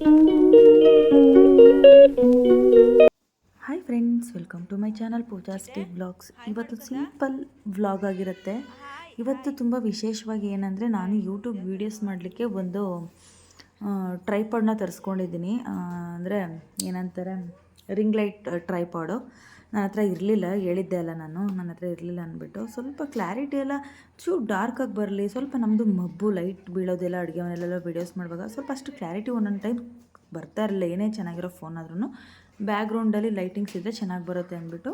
Hi friends welcome to my channel Pooja ಸ್ಟೀ blogs ಇವತ್ತು simple vlog ಆಗಿರುತ್ತೆ. ಇವತ್ತು ತುಂಬ ವಿಶೇಷವಾಗಿ ಏನಂದರೆ ನಾನು ಯೂಟ್ಯೂಬ್ ವೀಡಿಯೋಸ್ ಮಾಡಲಿಕ್ಕೆ ಒಂದು ಟ್ರೈಪಾಡ್ನ ತರಿಸ್ಕೊಂಡಿದ್ದೀನಿ. ಅಂದರೆ ಏನಂತಾರೆ ರಿಂಗ್ ಲೈಟ್ ಟ್ರೈಪಾಡು ನನ್ನ ಹತ್ರ ಇರಲಿಲ್ಲ, ಹೇಳಿದ್ದೆ ಅಲ್ಲ ನಾನು, ನನ್ನ ಹತ್ರ ಇರಲಿಲ್ಲ ಅಂದ್ಬಿಟ್ಟು. ಸ್ವಲ್ಪ ಕ್ಲಾರಿಟಿ ಎಲ್ಲ ಚೂರು ಡಾರ್ಕಾಗಿ ಬರಲಿ, ಸ್ವಲ್ಪ ನಮ್ಮದು ಮಬ್ಬು ಲೈಟ್ ಬೀಳೋದೆಲ್ಲ ಅಡುಗೆ ಮನೆಯಲ್ಲೆಲ್ಲ ವೀಡಿಯೋಸ್ ಮಾಡುವಾಗ ಸ್ವಲ್ಪ ಅಷ್ಟು ಕ್ಲಾರಿಟಿ ಒಂದೊಂದು ಟೈಮ್ ಬರ್ತಾ ಇರಲಿಲ್ಲ. ಏನೇ ಚೆನ್ನಾಗಿರೋ ಫೋನ್ ಆದ್ರೂ ಬ್ಯಾಕ್ಗ್ರೌಂಡಲ್ಲಿ ಲೈಟಿಂಗ್ಸ್ ಇದ್ದರೆ ಚೆನ್ನಾಗಿ ಬರುತ್ತೆ ಅಂದ್ಬಿಟ್ಟು.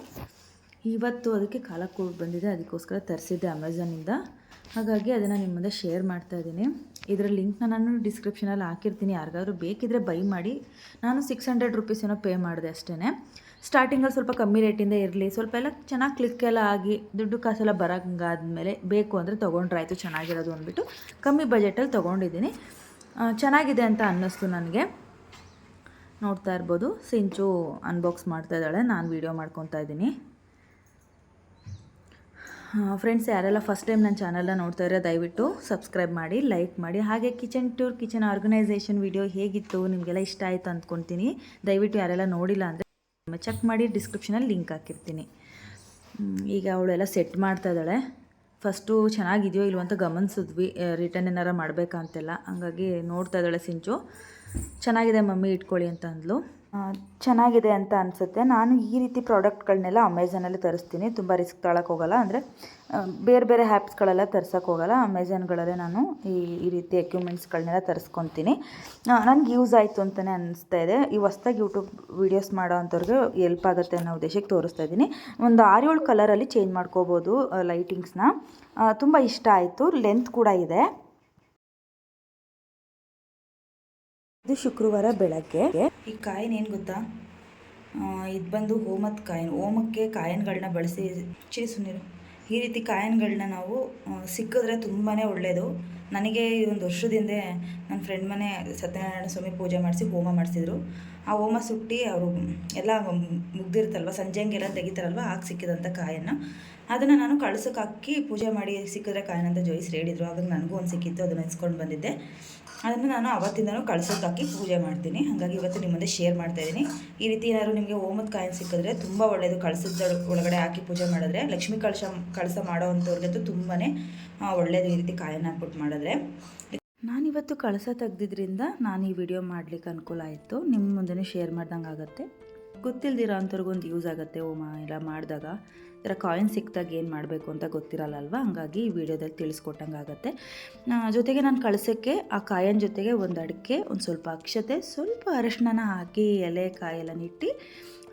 ಇವತ್ತು ಅದಕ್ಕೆ ಕಾಲ ಕೂಡ ಬಂದಿದೆ, ಅದಕ್ಕೋಸ್ಕರ ತರಿಸಿದ್ದೆ ಅಮೆಝಾನಿಂದ ಹಾಗಾಗಿ ಅದನ್ನು ನಿಮ್ಮ ಮುಂದೆ ಶೇರ್ ಮಾಡ್ತಾ ಇದ್ದೀನಿ. ಇದರ ಲಿಂಕ್ನ ನಾನು ಡಿಸ್ಕ್ರಿಪ್ಷನಲ್ಲಿ ಹಾಕಿರ್ತೀನಿ. ಯಾರಿಗಾದ್ರೂ ಬೇಕಿದ್ರೆ ಬೈ ಮಾಡಿ. ನಾನು ಸಿಕ್ಸ್ ಹಂಡ್ರೆಡ್ ರುಪೀಸ್ ಏನೋ ಪೇ ಮಾಡಿದೆ ಅಷ್ಟೇ ಸ್ಟಾರ್ಟಿಂಗಲ್ಲಿ ಸ್ವಲ್ಪ ಕಮ್ಮಿ ರೇಟಿಂದ ಇರಲಿ, ಸ್ವಲ್ಪ ಎಲ್ಲ ಚೆನ್ನಾಗಿ ಕ್ಲಿಕ್ ಎಲ್ಲ ಆಗಿ ದುಡ್ಡು ಕಾಸೆಲ್ಲ ಬರೋಂಗಾದ್ಮೇಲೆ ಬೇಕು ಅಂದರೆ ತೊಗೊಂಡ್ರೆ ಆಯಿತು, ಚೆನ್ನಾಗಿರೋದು ಅಂದ್ಬಿಟ್ಟು ಕಮ್ಮಿ ಬಜೆಟಲ್ಲಿ ತೊಗೊಂಡಿದ್ದೀನಿ. ಚೆನ್ನಾಗಿದೆ ಅಂತ ಅನ್ನಿಸ್ತು ನನಗೆ. ನೋಡ್ತಾ ಇರ್ಬೋದು. ಸಿಂಚು ಅನ್ಬಾಕ್ಸ್ ಮಾಡ್ತಾ ಇದ್ದಾಳೆ. ನಾನು ವೀಡಿಯೋ ಮಾಡ್ಕೊತಾ ಇದ್ದೀನಿ. ಫ್ರೆಂಡ್ಸ್ ಯಾರೆಲ್ಲ ಫಸ್ಟ್ ಟೈಮ್ ನನ್ನ ಚಾನಲ್ನ ನೋಡ್ತಾ ಇರೋ ದಯವಿಟ್ಟು ಸಬ್ಸ್ಕ್ರೈಬ್ ಮಾಡಿ ಲೈಕ್ ಮಾಡಿ. ಹಾಗೆ kitchen tour kitchen organisation video ಹೇಗಿತ್ತು, ನಿಮಗೆಲ್ಲ ಇಷ್ಟ ಆಯಿತು ಅಂದ್ಕೊತೀನಿ. ದಯವಿಟ್ಟು ಯಾರೆಲ್ಲ ನೋಡಿಲ್ಲ ಅಂದರೆ ಚೆಕ್ ಮಾಡಿ ಡಿಸ್ಕ್ರಿಪ್ಷನಲ್ಲಿ ಲಿಂಕ್ ಹಾಕಿರ್ತೀನಿ. ಈಗ ಅವಳೆಲ್ಲ ಸೆಟ್ ಮಾಡ್ತಾ ಇದ್ದಾಳೆ. ಫಸ್ಟು ಚೆನ್ನಾಗಿದೆಯೋ ಇಲ್ವೋ ಅಂತ ಗಮನಿಸಿದ್ವಿ. ರಿಟರ್ನ್ ಏನಾರ ಮಾಡಬೇಕಂತೆಲ್ಲ ಹಂಗಾಗಿ ನೋಡ್ತಾ ಇದ್ದಾಳೆ ಸಿಂಚು. ಚೆನ್ನಾಗಿದೆ ಮಮ್ಮಿ, ಇಟ್ಕೊಳ್ಳಿ ಅಂತ ಅಂದ್ಲು. ಚೆನ್ನಾಗಿದೆ ಅಂತ ಅನಿಸುತ್ತೆ. ನಾನು ಈ ರೀತಿ ಪ್ರಾಡಕ್ಟ್ಗಳನ್ನೆಲ್ಲ ಅಮೆಝಾನಲ್ಲಿ ತರಿಸ್ತೀನಿ. ತುಂಬ ರಿಸ್ಕ್ ತೊಗೊಳಕ್ಕೆ ಹೋಗಲ್ಲ. ಅಂದರೆ ಬೇರೆ ಬೇರೆ ಆ್ಯಪ್ಸ್ಗಳೆಲ್ಲ ತರ್ಸೋಕ್ಕೆ ಹೋಗಲ್ಲ. ಅಮೆಝಾನ್ಗಳಲ್ಲೇ ನಾನು ಈ ಈ ರೀತಿ ಎಕ್ವಿಪ್ಮೆಂಟ್ಸ್ಗಳನ್ನೆಲ್ಲ ತರಿಸ್ಕೊತೀನಿ. ನನಗೆ ಯೂಸ್ ಆಯಿತು ಅಂತಲೇ ಅನಿಸ್ತಾ ಇದೆ. ಈ ಹೊಸ್ದಾಗಿ ಯೂಟ್ಯೂಬ್ ವೀಡಿಯೋಸ್ ಮಾಡೋ ಅಂಥವ್ರಿಗೆ ಎಲ್ಪ್ ಆಗುತ್ತೆ ಅನ್ನೋ ಉದ್ದೇಶಕ್ಕೆ ತೋರಿಸ್ತಾ ಇದ್ದೀನಿ ಒಂದು ಆರು ಏಳು ಕಲರಲ್ಲಿ ಚೇಂಜ್ ಮಾಡ್ಕೋಬೋದು ಲೈಟಿಂಗ್ಸ್ನ ತುಂಬ ಇಷ್ಟ ಆಯಿತು. ಲೆಂತ್ ಕೂಡ ಇದೆ. ಇದು ಶುಕ್ರವಾರ ಬೆಳಗ್ಗೆ. ಈ ಕಾಯಿನ್ ಏನು ಗೊತ್ತಾ? ಇದು ಬಂದು ಹೋಮದ ಕಾಯಿನ್. ಹೋಮಕ್ಕೆ ಕಾಯಿನ್ಗಳನ್ನ ಬಳಸಿ, ಚೇಸು ಸುನೀರು ಈ ರೀತಿ ಕಾಯಿನ್ಗಳನ್ನ ನಾವು ಸಿಕ್ಕಿದ್ರೆ ತುಂಬಾ ಒಳ್ಳೆಯದು ನನಗೆ ಈ ಒಂದು ವರ್ಷದಿಂದ ನನ್ನ ಫ್ರೆಂಡ್ ಮನೆ ಸತ್ಯನಾರಾಯಣ ಸ್ವಾಮಿ ಪೂಜೆ ಮಾಡಿಸಿ ಹೋಮ ಮಾಡಿಸಿದ್ರು. ಆ ಹೋಮ ಸುಟ್ಟಿ ಅವರು ಎಲ್ಲ ಮುಗ್ದಿರುತ್ತಲ್ವ? ಸಂಜೆ ಹಂಗೆಲ್ಲ ತೆಗಿತಾರಲ್ವ? ಆಗ ಸಿಕ್ಕಿದಂಥ ಕಾಯನ್ನು. ಅದನ್ನು ನಾನು ಕಳ್ಸಕ್ಕೆ ಹಾಕಿ ಪೂಜೆ ಮಾಡಿ ಸಿಕ್ಕಿದ್ರೆ ಕಾಯನಂತ ಜೋಯಿಸ್ ಹೇಳಿದರು. ಆಗ ನನಗೂ ಒಂದು ಸಿಕ್ಕಿತ್ತು, ಅದನ್ನು ಇಸ್ಕೊಂಡು ಬಂದಿದ್ದೆ. ಅದನ್ನು ನಾನು ಅವತ್ತಿಂದನೂ ಕಳ್ಸೋಕೆ ಹಾಕಿ ಪೂಜೆ ಮಾಡ್ತೀನಿ. ಹಾಗಾಗಿ ಇವತ್ತು ನಿಮ್ಮ ಮುಂದೆ ಶೇರ್ ಮಾಡ್ತಾ ಇದ್ದೀನಿ. ಈ ರೀತಿ ಏನಾದ್ರು ನಿಮಗೆ ಓಮದ ಕಾಯಿನ್ ಸಿಕ್ಕಿದ್ರೆ ತುಂಬ ಒಳ್ಳೆಯದು ಕಳಸದ ಒಳಗಡೆ ಹಾಕಿ ಪೂಜೆ ಮಾಡಿದ್ರೆ, ಲಕ್ಷ್ಮೀ ಕಳಶ ಕಳಸ ಮಾಡೋವಂಥವ್ರಿಗಂತೂ ತುಂಬಾ ಒಳ್ಳೆಯದು ಈ ರೀತಿ ಕಾಯಿನ್ ಹಾಕ್ಬಿಟ್ಟು ಮಾಡಿದ್ರೆ. ನಾನಿವತ್ತು ಕಳಸ ತೆಗ್ದಿದ್ರಿಂದ ನಾನು ಈ ವಿಡಿಯೋ ಮಾಡ್ಲಿಕ್ಕೆ ಅನುಕೂಲ ಆಯಿತು. ನಿಮ್ಮ ಮುಂದೆ ಶೇರ್ ಮಾಡ್ದಂಗೆ ಆಗುತ್ತೆ ಗೊತ್ತಿಲ್ದಿರೋ ಅಂಥವ್ರಿಗೊಂದು ಯೂಸ್ ಆಗುತ್ತೆ ಹೋಮ ಎಲ್ಲ ಮಾಡಿದಾಗ. ಈ ಥರ ಕಾಯಿನ್ ಸಿಕ್ಕಿದಾಗ ಏನು ಮಾಡಬೇಕು ಅಂತ ಗೊತ್ತಿರಲ್ಲ ಅಲ್ವಾ ಹಂಗಾಗಿ ಈ ವಿಡಿಯೋದಲ್ಲಿ ತಿಳಿಸ್ಕೊಟ್ಟಂಗೆ ಆಗುತ್ತೆ. ಜೊತೆಗೆ ನಾನು ಕಳಿಸೋಕ್ಕೆ, ಆ ಕಾಯನ್ ಜೊತೆಗೆ ಒಂದು ಅಡಿಕೆ, ಒಂದು ಸ್ವಲ್ಪ ಅಕ್ಷತೆ, ಸ್ವಲ್ಪ ಅರಿಶಿಣನ ಹಾಕಿ ಎಲೆ ಕಾಯೆಲ್ಲ ಇಟ್ಟು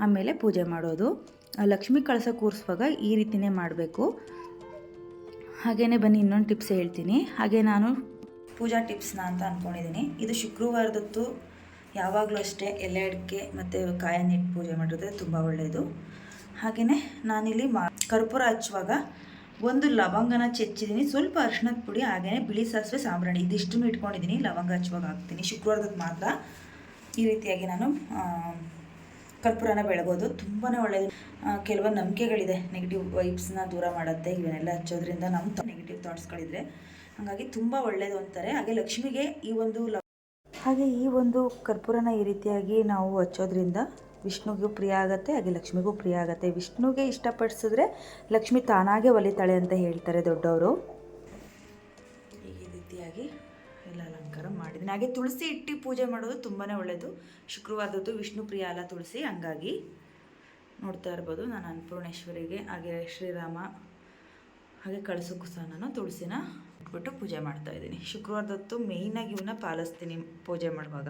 ಆಮೇಲೆ ಪೂಜೆ ಮಾಡೋದು. ಲಕ್ಷ್ಮಿ ಕಳಸ ಕೂರಿಸುವಾಗ ಈ ರೀತಿನೇ ಮಾಡಬೇಕು. ಹಾಗೆಯೇ ಬನ್ನಿ, ಇನ್ನೊಂದು ಟಿಪ್ಸ್ ಹೇಳ್ತೀನಿ. ಹಾಗೆ ನಾನು ಪೂಜಾ ಟಿಪ್ಸ್ನ ಅಂತ ಅಂದ್ಕೊಂಡಿದ್ದೀನಿ ಇದು ಶುಕ್ರವಾರದೊತ್ತು ಯಾವಾಗಲೂ ಅಷ್ಟೇ ಎಲೆ ಅಡಿಕೆ ಮತ್ತು ಕಾಯನ್ನಿಟ್ಟು ಪೂಜೆ ಮಾಡಿದ್ರೆ ತುಂಬ ಒಳ್ಳೆಯದು ಹಾಗೆಯೇ ನಾನಿಲ್ಲಿ ಮಾ, ಕರ್ಪೂರ ಹಚ್ಚುವಾಗ ಒಂದು ಲವಂಗನ ಚೆಚ್ಚಿದ್ದೀನಿ. ಸ್ವಲ್ಪ ಅರ್ಶಿಣದ ಪುಡಿ ಹಾಗೆಯೇ ಬಿಳಿ ಸಾಸಿವೆ, ಸಾಂಬ್ರಾಣಿ ಇದಿಷ್ಟನ್ನು ಇಟ್ಕೊಂಡಿದ್ದೀನಿ. ಲವಂಗ ಹಚ್ಚುವಾಗ ಹಾಕ್ತೀನಿ. ಶುಕ್ರವಾರದಕ್ಕೆ ಮಾತ್ರ. ಈ ರೀತಿಯಾಗಿ ನಾನು ಕರ್ಪೂರನ ಬೆಳಗೋದು. ತುಂಬಾ ಒಳ್ಳೆಯದು ಕೆಲವೊಂದು ನಂಬಿಕೆಗಳಿದೆ. ನೆಗೆಟಿವ್ ವೈಬ್ಸ್ನ ದೂರ ಮಾಡುತ್ತೆ. ಇವನ್ನೆಲ್ಲ ಹಚ್ಚೋದ್ರಿಂದ ನಮ್ಮ ನೆಗೆಟಿವ್ ಥಾಟ್ಸ್ಗಳಿದ್ರೆ ಹಾಗಾಗಿ ತುಂಬ ಒಳ್ಳೆಯದು ಅಂತಾರೆ. ಹಾಗೆ ಲಕ್ಷ್ಮಿಗೆ ಈ ಒಂದು ಹಾಗೆ ಈ ಒಂದು ಕರ್ಪೂರನ ಈ ರೀತಿಯಾಗಿ ನಾವು ಹಚ್ಚೋದ್ರಿಂದ ವಿಷ್ಣುಗೂ ಪ್ರಿಯ ಆಗುತ್ತೆ, ಹಾಗೆ ಲಕ್ಷ್ಮಿಗೂ ಪ್ರಿಯ ಆಗುತ್ತೆ. ವಿಷ್ಣುಗೆ ಇಷ್ಟಪಡಿಸಿದ್ರೆ ಲಕ್ಷ್ಮಿ ತಾನಾಗೆ ಒಲಿತಾಳೆ ಅಂತ ಹೇಳ್ತಾರೆ ದೊಡ್ಡವರು. ಈ ರೀತಿಯಾಗಿ ಎಲ್ಲ ಅಲಂಕಾರ ಮಾಡಿದ್ದೀನಿ. ಹಾಗೆ ತುಳಸಿ ಇಟ್ಟು ಪೂಜೆ ಮಾಡೋದು ತುಂಬಾ ಒಳ್ಳೆಯದು ಶುಕ್ರವಾರದ್ದು ವಿಷ್ಣು ಪ್ರಿಯ ಅಲ್ಲ ತುಳಸಿ, ಹಂಗಾಗಿ ನೋಡ್ತಾ ಇರ್ಬೋದು. ನಾನು ಅನ್ನಪೂರ್ಣೇಶ್ವರಿಗೆ, ಹಾಗೆ ಶ್ರೀರಾಮ ಹಾಗೆ ಕಳಸಕ್ಕೂ ಸಹ ನಾನು ತುಳಸಿನ ಇಟ್ಬಿಟ್ಟು ಪೂಜೆ ಮಾಡ್ತಾ ಇದ್ದೀನಿ. ಶುಕ್ರವಾರದೊತ್ತು ಮೇಯ್ನಾಗಿ ಇವನ್ನ ಪಾಲಿಸ್ತೀನಿ ಪೂಜೆ ಮಾಡುವಾಗ.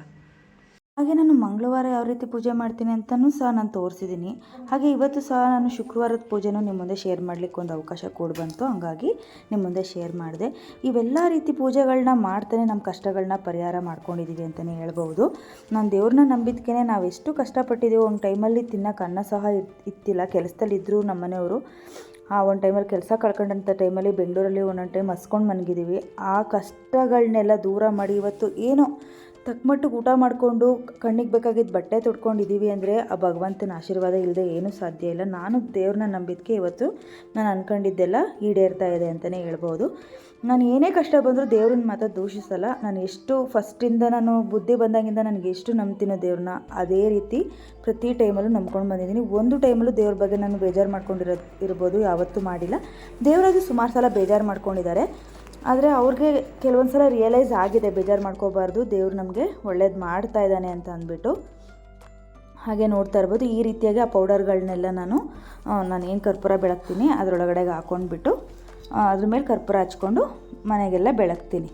ಹಾಗೆ ನಾನು ಮಂಗಳವಾರ ಯಾವ ರೀತಿ ಪೂಜೆ ಮಾಡ್ತೀನಿ ಅಂತಲೂ ಸಹ ನಾನು ತೋರಿಸಿದ್ದೀನಿ. ಹಾಗೆ ಇವತ್ತು ಸಹ ನಾನು ಶುಕ್ರವಾರದ ಪೂಜೆನೂ ನಿಮ್ಮ ಮುಂದೆ ಶೇರ್ ಮಾಡಲಿಕ್ಕೆ ಒಂದು ಅವಕಾಶ ಕೂಡ ಬಂತು. ಹಂಗಾಗಿ ನಿಮ್ಮ ಮುಂದೆ ಶೇರ್ ಮಾಡಿದೆ. ಇವೆಲ್ಲ ರೀತಿ ಪೂಜೆಗಳನ್ನ ಮಾಡ್ತಾನೆ, ನಮ್ಮ ಕಷ್ಟಗಳನ್ನ ಪರಿಹಾರ ಮಾಡ್ಕೊಂಡಿದ್ದೀವಿ ಅಂತಲೇ ಹೇಳ್ಬೋದು. ನಾನು ದೇವ್ರನ್ನ ನಂಬಿದ್ಕೇ ನಾವು ಎಷ್ಟು ಕಷ್ಟಪಟ್ಟಿದ್ದೀವೋ ಒಂದು ಟೈಮಲ್ಲಿ ತಿನ್ನೋಕೆ ಅನ್ನ ಸಹ ಇತ್ತಿಲ್ಲ. ಕೆಲಸದಲ್ಲಿ ಇದ್ದರೂ ನಮ್ಮ ಮನೆಯವರು ಆ ಒಂದು ಟೈಮಲ್ಲಿ ಕೆಲಸ ಕಳ್ಕೊಂಡಂಥ ಟೈಮಲ್ಲಿ ಬೆಂಗಳೂರಲ್ಲಿ ಒಂದೊಂದು ಟೈಮ್ ಹಸ್ಕೊಂಡು ಮನಗಿದ್ದೀವಿ ಆ ಕಷ್ಟಗಳನ್ನೆಲ್ಲ ದೂರ ಮಾಡಿ ಇವತ್ತು ಏನೋ ತಕ್ಕಮಟ್ಟಿಗೆ ಊಟ ಮಾಡಿಕೊಂಡು ಕಣ್ಣಿಗೆ ಬೇಕಾಗಿದ್ದ ಬಟ್ಟೆ ತೊಡ್ಕೊಂಡಿದ್ದೀವಿ ಅಂದರೆ ಆ ಭಗವಂತನ ಆಶೀರ್ವಾದ ಇಲ್ಲದೆ ಏನೂ ಸಾಧ್ಯ ಇಲ್ಲ. ನಾನು ದೇವ್ರನ್ನ ನಂಬಿದ್ದಕ್ಕೆ ಇವತ್ತು ನಾನು ಅಂದ್ಕೊಂಡಿದ್ದೆಲ್ಲ ಈಡೇರ್ತಾ ಇದೆ ಅಂತಲೇ ಹೇಳ್ಬೋದು. ನಾನು ಏನೇ ಕಷ್ಟ ಬಂದರೂ ದೇವ್ರನ್ನ ಮಾತ್ರ ದೂಷಿಸಲ್ಲ. ನಾನು ಎಷ್ಟು ಫಸ್ಟಿಂದ ನಾನು ಬುದ್ಧಿ ಬಂದಾಗಿಂದ ನನಗೆ ಎಷ್ಟು ನಂಬ್ತೀನೋ ದೇವ್ರನ್ನ, ಅದೇ ರೀತಿ ಪ್ರತಿ ಟೈಮಲ್ಲೂ ನಂಬ್ಕೊಂಡು ಬಂದಿದ್ದೀನಿ. ಒಂದು ಟೈಮಲ್ಲೂ ದೇವ್ರ ಬಗ್ಗೆ ನಾನು ಬೇಜಾರು ಮಾಡ್ಕೊಂಡಿರೋ ಇರ್ಬೋದು, ಯಾವತ್ತೂ ಮಾಡಿಲ್ಲ. ದೇವರಾದ್ರು ಸುಮಾರು ಸಲ ಬೇಜಾರು ಮಾಡ್ಕೊಂಡಿದ್ದಾರೆ. ಆದರೆ ಅವ್ರಿಗೆ ಕೆಲವೊಂದು ಸಲ ರಿಯಲೈಸ್ ಆಗಿದೆ, ಬೇಜಾರು ಮಾಡ್ಕೋಬಾರ್ದು, ದೇವ್ರು ನಮಗೆ ಒಳ್ಳೇದು ಮಾಡ್ತಾ ಇದ್ದಾನೆ ಅಂತ ಅಂದ್ಬಿಟ್ಟು. ಹಾಗೆ ನೋಡ್ತಾ ಇರ್ಬೋದು. ಈ ರೀತಿಯಾಗಿ ಆ ಪೌಡರ್ಗಳನ್ನೆಲ್ಲ ನಾನು ನಾನು ಏನು ಕರ್ಪೂರ ಬೆಳಗ್ತೀನಿ, ಅದರೊಳಗಡೆಗೆ ಹಾಕ್ಕೊಂಡ್ಬಿಟ್ಟು ಅದ್ರ ಮೇಲೆ ಕರ್ಪೂರ ಹಚ್ಕೊಂಡು ಮನೆಗೆಲ್ಲ ಬೆಳಗ್ತೀನಿ.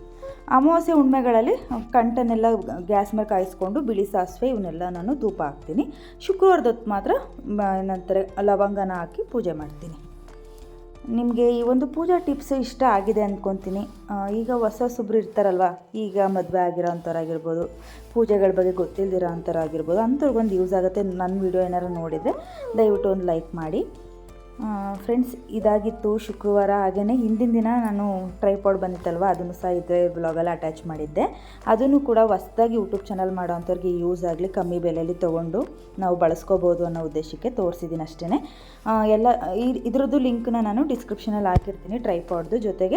ಅಮಾವಾಸ್ಯೆ ಹುಣ್ಮೆಗಳಲ್ಲಿ ಕಂಟನ್ನೆಲ್ಲ ಗ್ಯಾಸ್ ಮೇಲೆ ಕಾಯಿಸ್ಕೊಂಡು ಬಿಳಿ ಸಾಸಿವೆ ಇವನ್ನೆಲ್ಲ ನಾನು ಧೂಪ ಹಾಕ್ತೀನಿ. ಶುಕ್ರವಾರದ ಹೊತ್ತು ಮಾತ್ರ ಏನಂತಾರೆ ನಂತರ ಲವಂಗನ ಹಾಕಿ ಪೂಜೆ ಮಾಡ್ತೀನಿ. ನಿಮಗೆ ಈ ಒಂದು ಪೂಜಾ ಟಿಪ್ಸ್ ಇಷ್ಟ ಆಗಿದೆ ಅಂದ್ಕೊತೀನಿ ಈಗ ಹೊಸ ಸುಬ್ರು ಇರ್ತಾರಲ್ವ, ಈಗ ಮದುವೆ ಆಗಿರೋ ಪೂಜೆಗಳ ಬಗ್ಗೆ ಗೊತ್ತಿಲ್ದಿರೋ ಅಂಥವ್ರಾಗಿರ್ಬೋದು, ಅಂಥವ್ರಿಗೊಂದು ಯೂಸ್ ಆಗುತ್ತೆ ನನ್ನ ವಿಡಿಯೋ ಏನಾರು ನೋಡಿದರೆ ದಯವಿಟ್ಟು ಒಂದು ಲೈಕ್ ಮಾಡಿ. ಫ್ರೆಂಡ್ಸ್ ಇದಾಗಿತ್ತು ಶುಕ್ರವಾರ ಹಾಗೆಯೇ ಹಿಂದಿನ ದಿನ ನಾನು ಟ್ರೈಪಾಡ್ ಬಂದಿತ್ತಲ್ವ, ಅದನ್ನು ಸಹ ಇದೇ ಬ್ಲಾಗಲ್ಲಿ ಅಟ್ಯಾಚ್ ಮಾಡಿದ್ದೆ. ಅದನ್ನು ಕೂಡ ಹೊಸ್ದಾಗಿ ಯೂಟ್ಯೂಬ್ ಚಾನಲ್ ಮಾಡೋ ಅಂಥವ್ರಿಗೆ ಯೂಸ್ ಆಗಲಿ, ಕಮ್ಮಿ ಬೆಲೆಯಲ್ಲಿ ತೊಗೊಂಡು ನಾವು ಬಳಸ್ಕೋಬೋದು ಅನ್ನೋ ಉದ್ದೇಶಕ್ಕೆ ತೋರಿಸಿದ್ದೀನಿ ಅಷ್ಟೇ ಎಲ್ಲ, ಈ- ಇದ್ರದ್ದು ಲಿಂಕ್ನ ನಾನು ಡಿಸ್ಕ್ರಿಪ್ಷನಲ್ಲಿ ಹಾಕಿರ್ತೀನಿ ಟ್ರೈಪಾಡ್ದು ಜೊತೆಗೆ.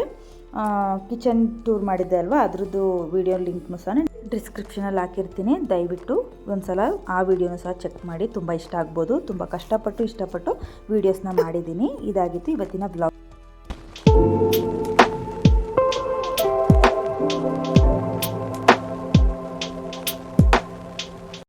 ಕಿಚನ್ ಟೂರ್ ಮಾಡಿದ್ದೆ ಅಲ್ವಾ, ಅದ್ರದ್ದು ವಿಡಿಯೋ ಲಿಂಕ್ನು ಸಹ ಡಿಸ್ಕ್ರಿಪ್ಷನಲ್ಲಿ ಹಾಕಿರ್ತೀನಿ. ದಯವಿಟ್ಟು ಒಂದ್ಸಲ ಆ ವಿಡಿಯೋನ ಸಹ ಚೆಕ್ ಮಾಡಿ. ತುಂಬ ಇಷ್ಟ ಆಗ್ಬೋದು. ತುಂಬ ಕಷ್ಟಪಟ್ಟು ಇಷ್ಟಪಟ್ಟು ವೀಡಿಯೋಸ್ನ ಮಾಡಿದ್ದೀನಿ. ಇದಾಗಿತ್ತು ಇವತ್ತಿನ ಬ್ಲಾಗ್